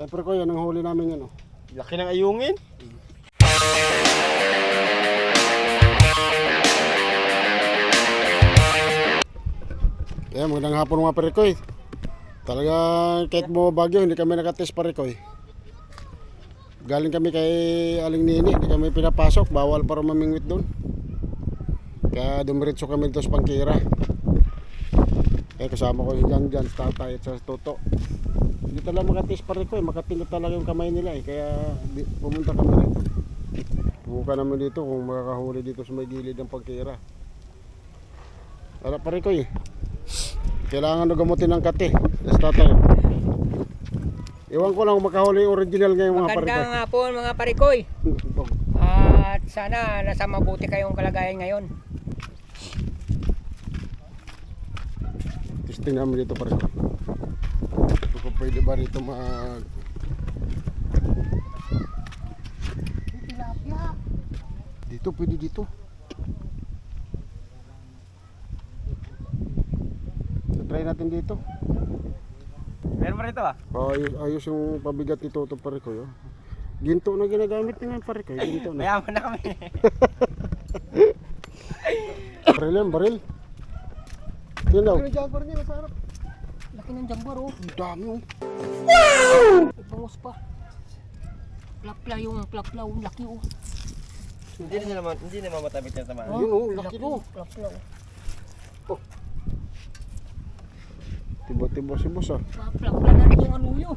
Siyempre ko, yan ang huli namin yan. Oh. Laki ng ayungin. Kaya magandang hapon mga parikoy. Talaga kahit mo bagyo, hindi kami nakatest parikoy. Galing kami kay Aling Nini, hindi kami pinapasok, bawal para mamingwit doon. Kaya dumiretso kami dito sa Pangkira. Kaya kasama ko si Jan Jan, sa tatay at sa Toto. Hindi talaga makatest parikoy, makatingin talaga yung kamay nila eh. Kaya di, pumunta kami rito. Buka namin dito kung makakahuli dito sa may gilid ng Pangkira. Wala parikoy. Kailangan na gamutin ng kate. Yes, tatay. Iwan ko lang kung makahuli yung original ngayong mga Magandang parikoy. hapon mga parikoy. At sana nasa mabuti kayong kalagayan ngayon. Testing namin dito parikoy. Pwede ba rito mag... Dito, pwede dito. So, try natin dito. Meron pa rito ah. Oh, ayos, ayos yung pabigat nito ito parikoy. Oh. Ginto na ginagamit nga parikoy. Ginto na. Mayaman na kami. Baril yan, baril. Yan daw. Laki ng jambor oh. Ang dami oh. Bangos pa. Plapla yung plapla oh. Laki oh. hindi na naman, hindi na mamatabit yan sa mga. Yun oh, laki no. Plapla oh. Tiba-tiba si boss ah. Plapla na rin yung anuyo.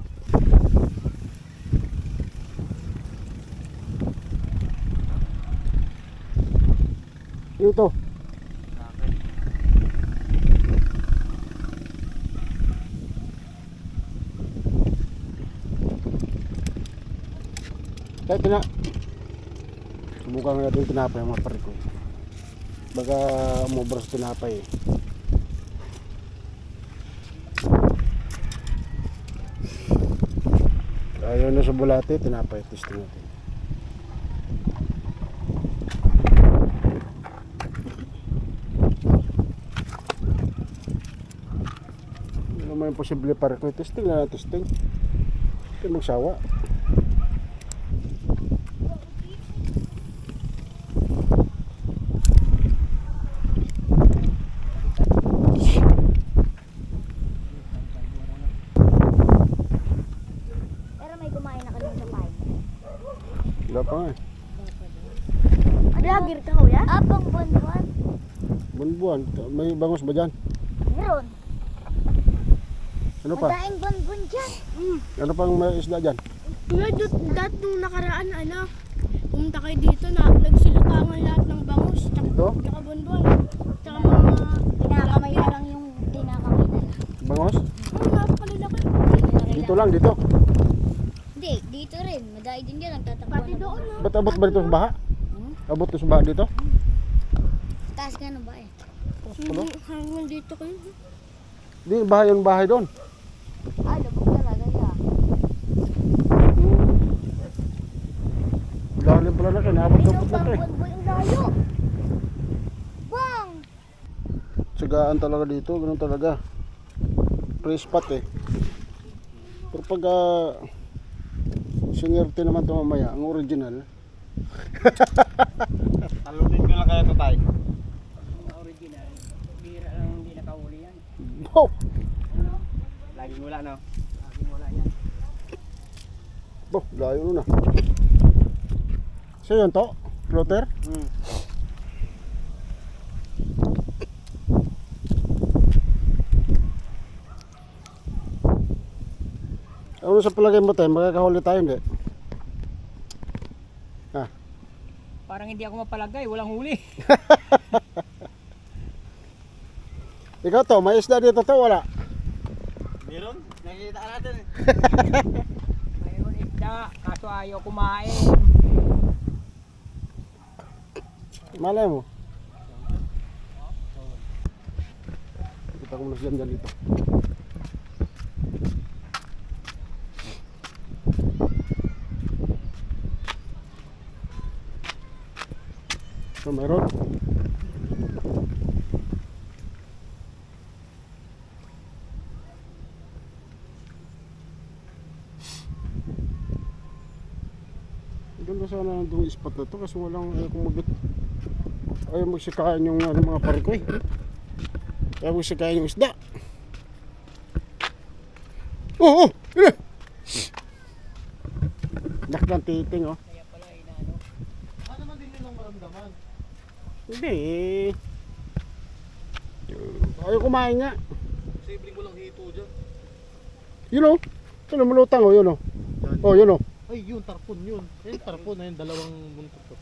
Yung to. Kaya tina... Subukan natin tinapay ang mga pare ko. Baka umubra sa tinapay eh. Ayaw na sa bulate, tinapay. Testing natin. Ano naman yung posible para ko. Testing na testing. Hindi magsawa. Pero may kumain na kanina sa pie. Wala pa nga eh. Vlogger ka kuya? Abang buwan-buwan. Buwan-buwan. May bangos ba dyan? Meron. Ano pa? Madaing buwan-buwan dyan. Mm. Ano pang may isda dyan? Kuya, dat nung nakaraan, ano, pumunta kayo dito na nagsilutangan lahat ng bangus, tsaka, Ito? tsaka bonbon, tsaka mga... Tinakamay na lang yung tinakamay na lang. Bangos? Oh, napakalaki. Dito lang, dito. Hindi, dito rin. Madai din dyan. Nagtatakbo Pati na. doon, no? Ba't abot ba dito sa baha? Abot to sa baha dito? Taas nga ng ba eh. Ano? Hanggang dito kayo. Di, bahay yung bahay doon. Ah, lubog talaga ya. Lalim pala na kayo. Naabot sa abot na eh. layo. Bang! Tsagaan talaga dito. Ganun talaga. Free spot eh. Pero pag uh, sinerte naman ito mamaya, ang original, Talunin ko lang kaya ito tayo. Original. Bira lang hindi nakahuli yan. Wow! Laging wala no. Laging wala yan. Oh, layo nun ah. So yun to? Floater? Hmm. Ano sa palagay mo tayo? Magkakahuli tayo hindi? Parang hindi ako mapalagay. Walang huli. Ikaw to, may isda dito to, wala? Meron? Nakikita ka natin eh. Mayroon isda. Kaso ayaw kumain. Malay mo. Kita ko siya dyan dito. So, mayroon. Maganda sana nandun yung spot na to kasi walang ayaw kumabit. Ayaw magsikain yung ano, mga parikoy. Ayaw magsikain yung isda. Oh, oh, yun eh. Dak ng titing oh. Kaya pala inaano. Hindi eh. Ayaw kumain nga. Sibling ko lang hito dyan. Yun oh. Ano malutang oh, yun oh. Oh, yun oh. Ay, yun, tarpon yun. Ayun, tarpon na yun, dalawang buntot to.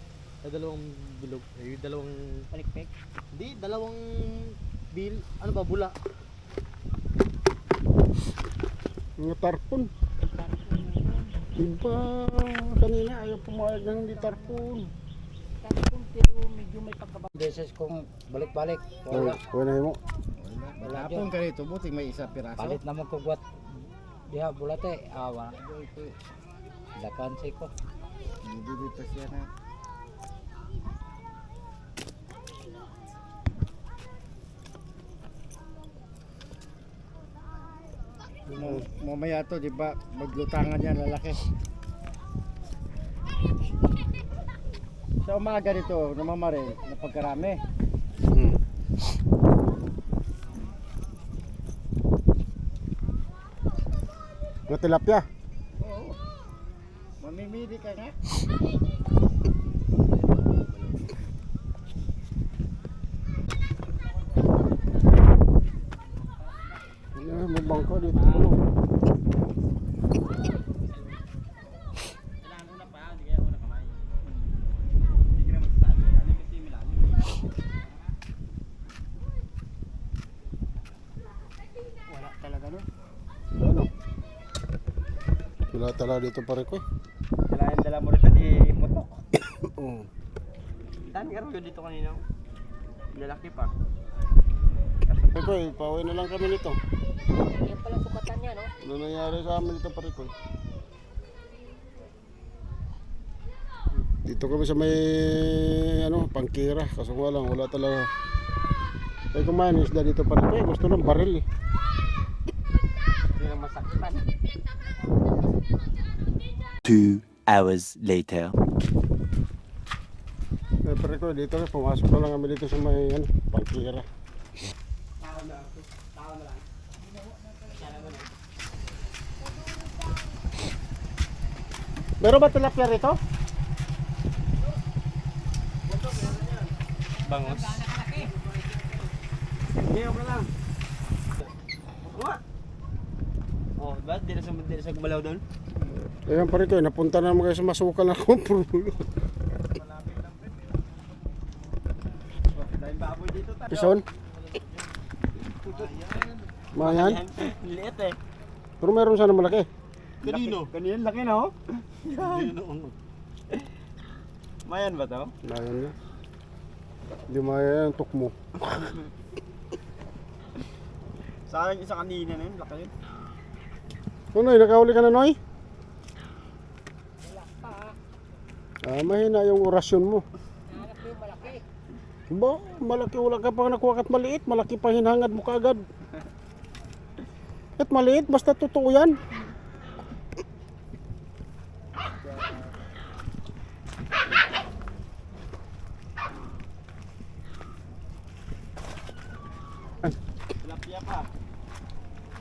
Ay, dalawang bilog. Ay, yung dalawang... Palikpik. Hindi, dalawang bil... Ano ba, bula. Mga tarpon. Iba kanina ayaw pumayag ng hindi tarpon. Tapos pero medyo may pagkabag. beses kong balik-balik. Wala. wala mo. Wala dyan. ka rito, buti may isa piraso. Palit naman ko buat diha bulate. Ah, wala. Dakan ko. Bibili pa siya na. Mo- Mamaya to, di ba? Maglutangan yan lalaki. Sa umaga dito, namamaril, na pagkarami. Hmm. Mga tilapia. Mamimili ka nga. Ano, may bangko dito. Ano? Ano. Wala talaga no. Ano? Wala talaga dito pare ko. eh. Kailangan dala mo rin di putok. Oo. Dami ka rin dito kanina. Lalaki pa. Pare ko, eh, pauwi na lang kami nito. Yan pala sukatan niya, no? Ano nangyari sa amin dito pare ko? Dito kami sa may ano, pangkira. Kaso nga lang, wala talaga. Ay kumain isda dito ko. eh. Gusto ng baril eh. Hindi na. Two hours later. Eh, pare ko, dito pumasok na lang kami dito sa may ano, pangkira. Meron ba tilapia rito? Bangos. Hindi, okay lang. Oh, ba? Di na sa, di na sa gumalaw doon? Ayan pare ko, eh, napunta na naman kayo sa masukal na tayo. Pison? Mayan? Liit eh. Pero meron sana malaki. Kanino? Kanino laki na oh. Mayan ba to? Mayan nga. Hindi mayan ang tukmo. Sa akin isa kanina na yun, laki yun. Noy, nakahuli ka na Noy? Wala pa. Ah, mahina yung orasyon mo. Yung malaki. Ba, malaki wala ka pa nakuha kat maliit, malaki pa hinangad mo kaagad. At maliit, basta totoo yan. Tilapia pa.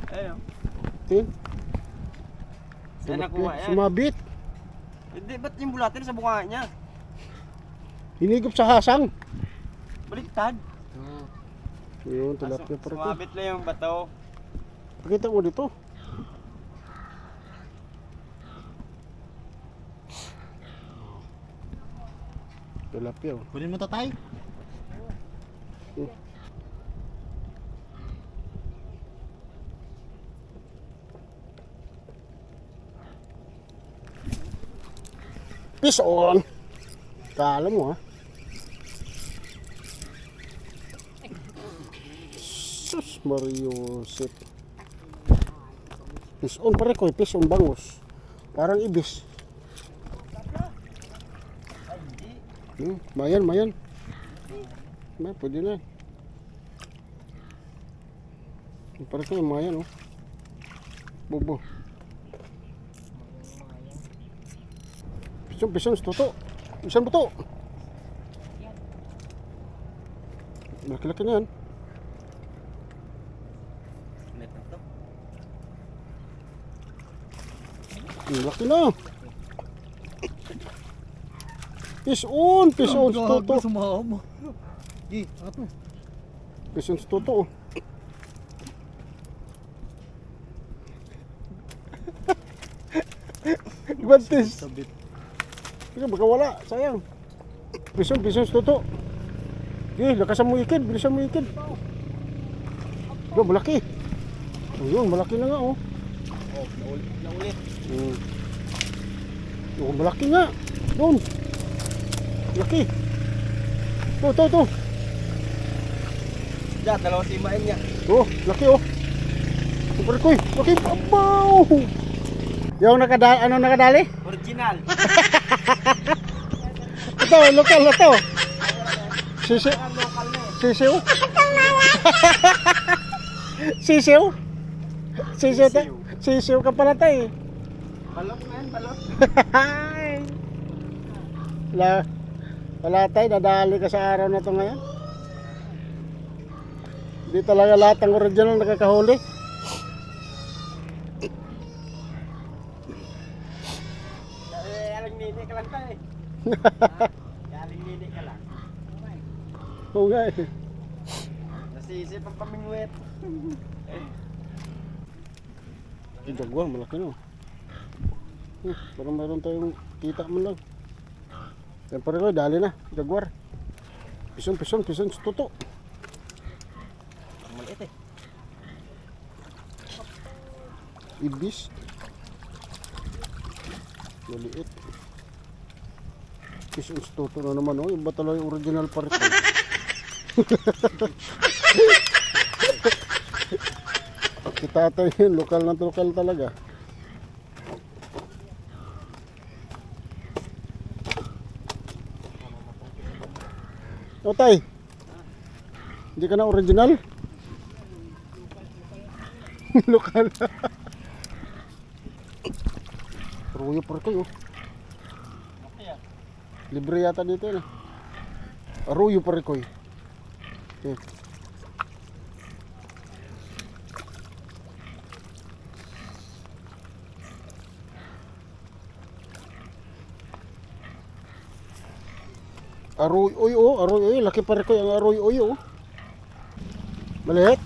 Ayun. Tin, yan? sumabit. Hindi, ba't yung bulatin sa buka niya? Hinigop sa hasang. Baliktad. Yun, tilapia Kaso, pare ko. Sumabit lang yung bato. Pakita mo dito. Tilapia. Kunin mo tatay. Peace on. Kala mo ha. Sus Mario Sip. Peace on pare ko, peace on bangus. Parang ibis. Hmm, mayan, mayan. May, pwede na. Pare ko, mayan oh. Bobo. Pisong, pisong, tuto. Isang buto. Malaki-laki na yan. Laki na. Fish on, fish on, tuto. Sumahaw mo. Gi, mo. Fish on, tuto. Ibantis. Sabit. Sige, baka wala. Sayang. Fish on, fish on, tuto. Okay, lakasan mo ikid. Bilisan mo ikid. Yo, malaki. Ayun, malaki na nga oh. Oh, naulit. Hmm. Oh, malaki nga. Doon. Laki. To, to, to. Diyan, dalawa timain niya. Oh, laki oh. Super koy. Laki. Abaw. Yung nakadali, ano nakadali? Original. Ito, lokal na to. Eh. sisiw. sisiw. Sisiw. ta- Sisiw ka pala tayo. Balot na yan, balot. La, wala tayo, nadali ka sa araw na to ngayon. Hindi talaga lahat ng original nakakahuli. Eh, nini ka lang tayo eh. Ha? Aling nini ka lang. Oo nga eh. Nasisip ang pamingwit. Yung jaguar, malaki no. Hmm, parang meron tayong kita man lang. Yan pa rin ko, dali na, jaguar. Pison, pison, pison, tuto. Ang maliit eh. Ibis. Maliit. Pison, tuto na naman oh. Yung ba talaga yung original pa rin? Kita tayo yun, lokal na lokal talaga. O tay, hindi ka na original? lokal. Ruyo pa kayo. Libre yata dito na. Arroyo pa rin ko eh. Okay. Aroy oy oh, aroy oy, laki pa rin ko yung aroy oy oh. Maliit.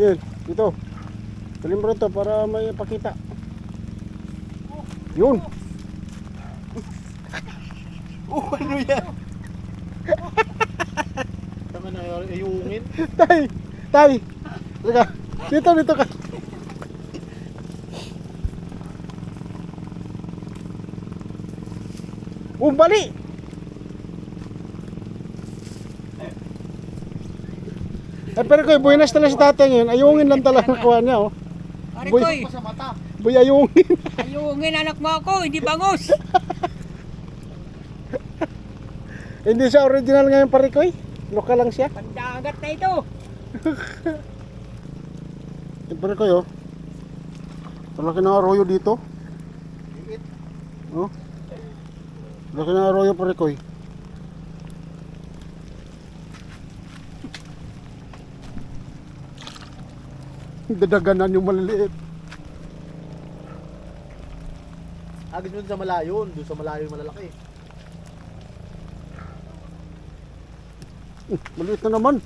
Yan, dito. Talim rin para may pakita. Yun. Oh, ano yan? Tama na ayungin. Tay! Tay! Teka, dito, dito ka. Umbali! Eh, pero koy, buenas talaga si tatay ngayon. Ayungin lang talaga nakuha niya, oh. Boy, Arikoy, Sa mata. boy, ayungin. ayungin anak mo ako, hindi bangos. Hindi siya original ngayon, parikoy. Lokal lang siya. Pandagat na ito. Eh, parikoy, oh. Laki ng arroyo dito. Oh. Laki ng arroyo, parikoy. Dadaganan yung maliliit. Agad mo dun sa malayo, doon sa malayo yung malalaki. Maliit na naman.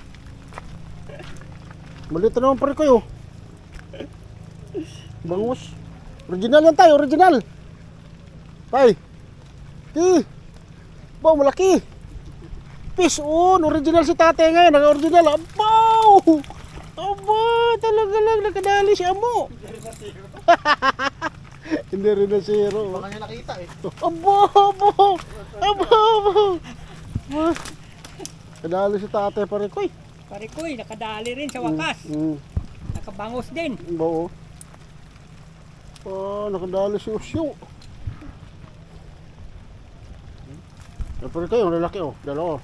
Maliit na naman pare kayo. Bangus. Original yan tayo, original. Tay. Ti. Ba, malaki. Fish on, original si tate ngayon, naka-original. Abaw! Aba, talaga lang, nakadali si Amo. Hindi rin na zero. Baka niya nakita eh. Abo, abo, abo, abo. Kadali si ko eh. Parikoy, nakadali rin sa wakas. Mm, Nakabangos din. bao. Oh, nakadali si Usyo. Yan pare kayo, lalaki oh, dalawa.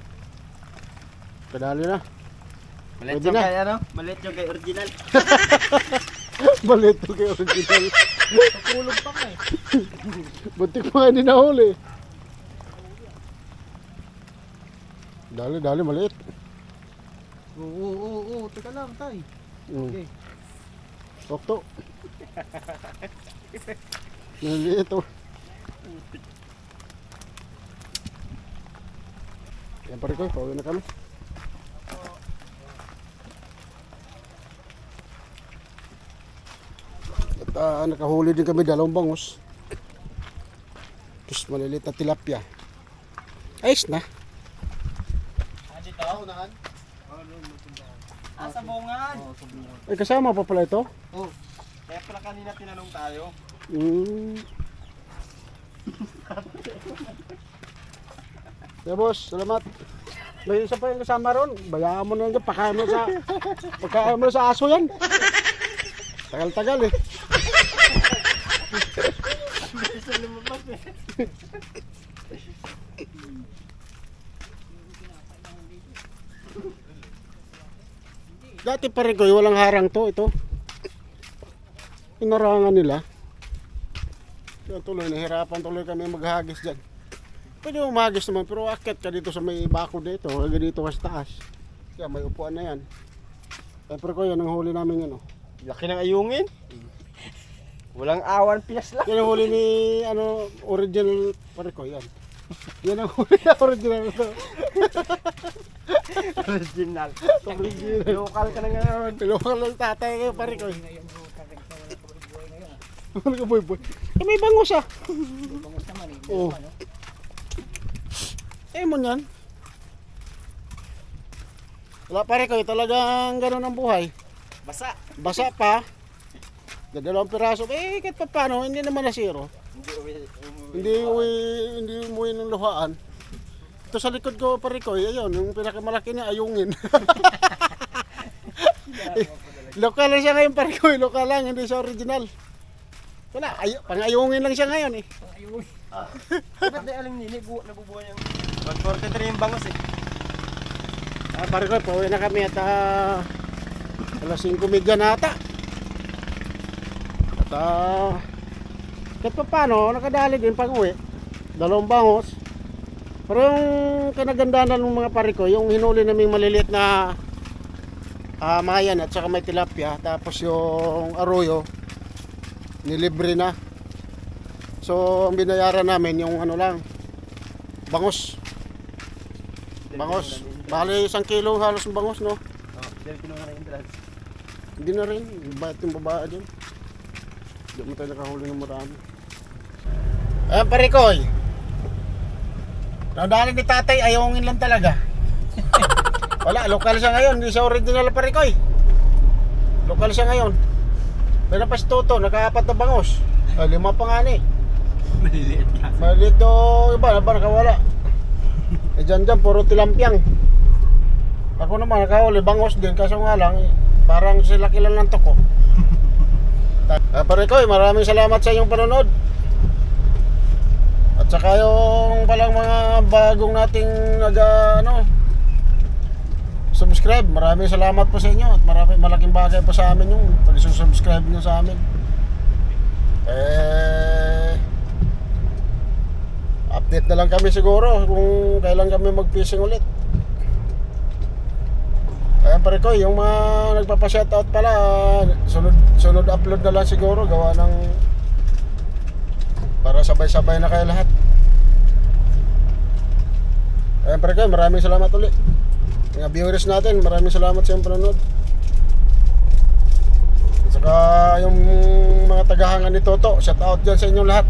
Kadali na. Pwede yung na. kay ano? Maliit yung kay original. Maliit to kay original. Kulog pa ka eh. Buntik pa nga hindi nahuli. Dali, dali, maliit. Oo, oo, oo, oo. Teka lang, tay. Mm. Okay. Okto. Maliit oh. Yan pare ko, pauwi na kami. At ah, nakahuli din kami dalawang bangus. Tapos maliliit na tilapia. Ayos na. Ah, dito? Unahan? Ah, sa bungan. Ay kasama pa pala ito. Kaya pala kanina tinanong tayo. Mm. Yeah, boss, salamat. May isa pa yung kasama ron. Bayaan mo na yun. Pakain mo sa... Pagkain mo sa aso yan. Tagal-tagal eh. Dati pa rin ko, walang harang to, ito. Inarangan nila. Kaya tuloy, nahirapan tuloy kami maghagis dyan. Pwede mo mahagis naman, pero akit ka dito sa may bako dito, hanggang dito ka sa taas. Kaya may upuan na yan. Eh, pero ko yan, ang huli namin yan. Oh. Laki ng ayungin. Walang awan, pinas lang. Yan ang huli ni, ano, original, pare ko, yan. Yan ang huli na original. Original. original. Local ka na ngayon. Tulungan lang tatay kayo, pare ko. Wala ka boy boy. Eh, may bangus ah. Bangus naman eh. Oo. Ano? Eh mo yan. Wala pare ko, talagang ganun ang buhay. Basa. Basa pa. Dalawang piraso. Eh, kahit pa paano, hindi naman nasiro. Hindi uwi. umuwi. Hindi uwi, hindi umuwi ng luhaan. Ito sa likod ko, pare ko, ayun, yung pinakamalaki niya, ayungin. lokal lang siya ngayon, pare ko, lokal lang, hindi siya original. Wala, ay, pang-ayungin lang siya ngayon eh. Ba't na aling nini, bu nabubuhay yung... 143 yung bangos eh. Ah, pare ko, pauwi na kami at ah, alas 5 medya na ata. At ah, kahit pa paano, nakadali din pag uwi. Dalawang bangos. Pero yung kinagandaan ng mga pare ko, yung hinuli naming maliliit na ah, mayan at saka may tilapia. Tapos yung arroyo, nilibre na. So, ang binayaran namin yung ano lang, bangos. Bangos. Bali isang kilo halos ng bangos, no? Oh, dahil kinuha na entrance. Hindi na rin. Bayat yung babae din. Hindi mo tayo nakahuli ng marami. Ayan, parikoy. Nadali ni tatay, ayungin lang talaga. Wala, lokal siya ngayon. Hindi siya original parikoy. Lokal siya ngayon. Pero pa si Toto, nakaapat na bangos. Ah, lima pa nga ni. Maliliit ka. Maliit do, iba, iba nakawala. Eh dyan dyan, puro tilampiang. Ako naman, nakahuli, bangos din, kaso nga lang, eh, parang sila kilan ng toko. Ah, pare ko, maraming salamat sa inyong panonood. At saka yung palang mga bagong nating nag, ah, ano, subscribe. Maraming salamat po sa inyo at maraming malaking bagay po sa amin yung pag-subscribe nyo sa amin. Eh, update na lang kami siguro kung kailan kami mag-fishing ulit. Ayan pare ko, yung mga nagpapa-shoutout pala, sunod, sunod upload na lang siguro, gawa ng para sabay-sabay na kayo lahat. Ayan pare ko, maraming salamat ulit. Mga viewers natin, maraming salamat sa iyong panonood. At saka yung mga tagahangan ni Toto, shoutout dyan sa inyong lahat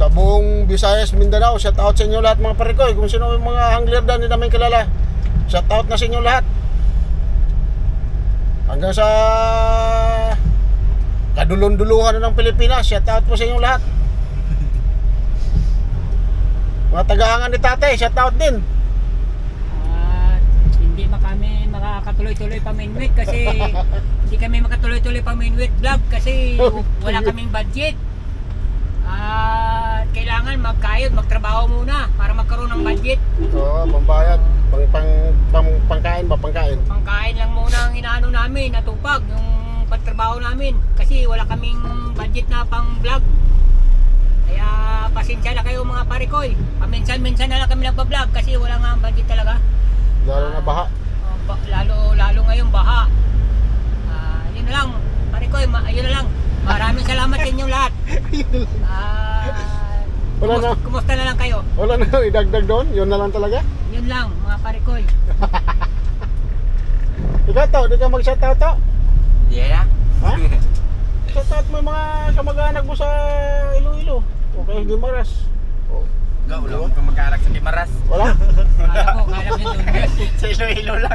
sa buong Visayas, Mindanao. Shout out sa inyo lahat mga parikoy. Kung sino yung mga hangler dyan, hindi namin kilala. Shout out na sa inyo lahat. Hanggang sa kadulon-duluhan ng Pilipinas. Shout out po sa inyo lahat. Mga tagahangan ni tatay, shout out din. At hindi pa kami makakatuloy-tuloy pa main week kasi hindi kami makatuloy-tuloy pa main week vlog kasi wala kaming budget. At kailangan magkayod, magtrabaho muna para magkaroon ng budget. Oo, pambayad. Pang, pang, pang, pangkain ba? Pangkain. Pangkain lang muna ang inaano namin, natupag. Yung pagtrabaho namin kasi wala kaming budget na pang vlog. Pasensya na kayo mga parikoy. Paminsan-minsan na lang kami nagpa-vlog kasi wala nga ang budget talaga. Lalo na baha. Oh, ba- lalo lalo ngayon baha. Ah, yun na lang. Parikoy, ma- yun na lang. Maraming salamat sa inyong lahat. Ah, Wala na. kumus- Kumusta na lang kayo? Wala na idagdag doon. Yun na lang talaga. Yun lang, mga parikoy. Ikaw to, di ka mag-shoutout to. Yeah. Ha? Shoutout mo yung mga kamag-anak mo sa Iloilo. O kaya Gimaras. O, Ikaw, wala akong kamag-anak sa Kimaras. Wala? Kala ko, kala ko yun doon. sa Iloilo lang.